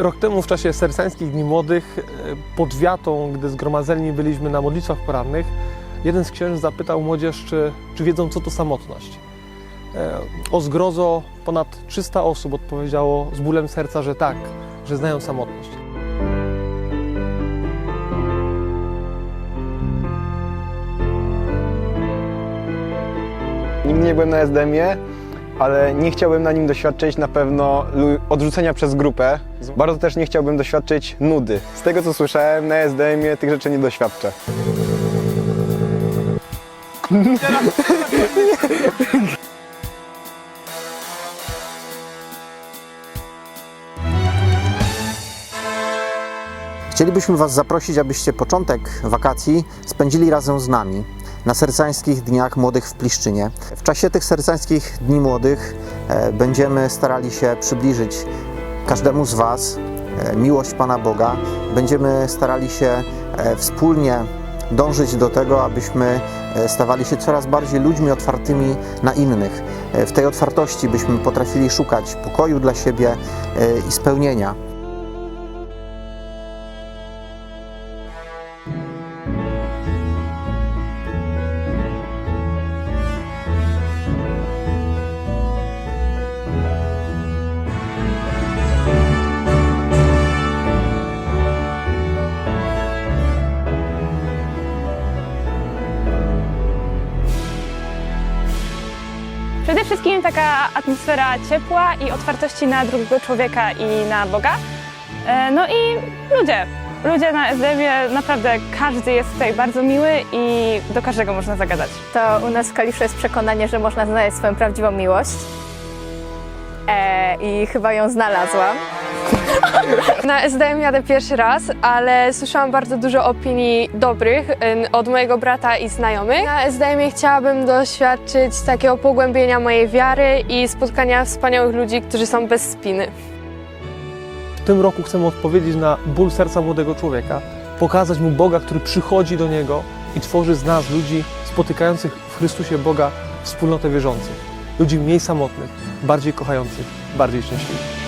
Rok temu w czasie sersańskich Dni Młodych e, pod wiatą, gdy zgromadzeni byliśmy na modlitwach porannych, jeden z księży zapytał młodzież, czy, czy wiedzą, co to samotność. E, O zgrozo ponad 300 osób odpowiedziało z bólem serca, że tak, że znają samotność. Nigdy nie byłem na SDM-ie, ale nie chciałbym na nim doświadczyć na pewno odrzucenia przez grupę. Bardzo też nie chciałbym doświadczyć nudy. Z tego co słyszałem, na SDM-ie tych rzeczy nie doświadczę. Chcielibyśmy Was zaprosić, abyście początek wakacji spędzili razem z nami na sercańskich Dniach Młodych w Pliszczynie. W czasie tych sercańskich Dni Młodych e, będziemy starali się przybliżyć każdemu z Was e, miłość Pana Boga. Będziemy starali się e, wspólnie dążyć do tego, abyśmy stawali się coraz bardziej ludźmi otwartymi na innych. W tej otwartości byśmy potrafili szukać pokoju dla siebie i spełnienia. Przede wszystkim taka atmosfera ciepła i otwartości na drugiego człowieka i na Boga. E, No i ludzie. Ludzie na SDM-ie, naprawdę każdy jest tutaj bardzo miły i do każdego można zagadać. To u nas w Kaliszu jest przekonanie, że można znaleźć swoją prawdziwą miłość. E, I chyba ją znalazłam. Na SDM jadę pierwszy raz, ale słyszałam bardzo dużo opinii dobrych od mojego brata i znajomych. Na SDM chciałabym doświadczyć takiego pogłębienia mojej wiary i spotkania wspaniałych ludzi, którzy są bez spiny. W tym roku chcemy odpowiedzieć na ból serca młodego człowieka, pokazać mu Boga, który przychodzi do niego i tworzy z nas, ludzi spotykających w Chrystusie Boga, wspólnotę wierzących. Ludzi mniej samotnych, bardziej kochających, bardziej szczęśliwych.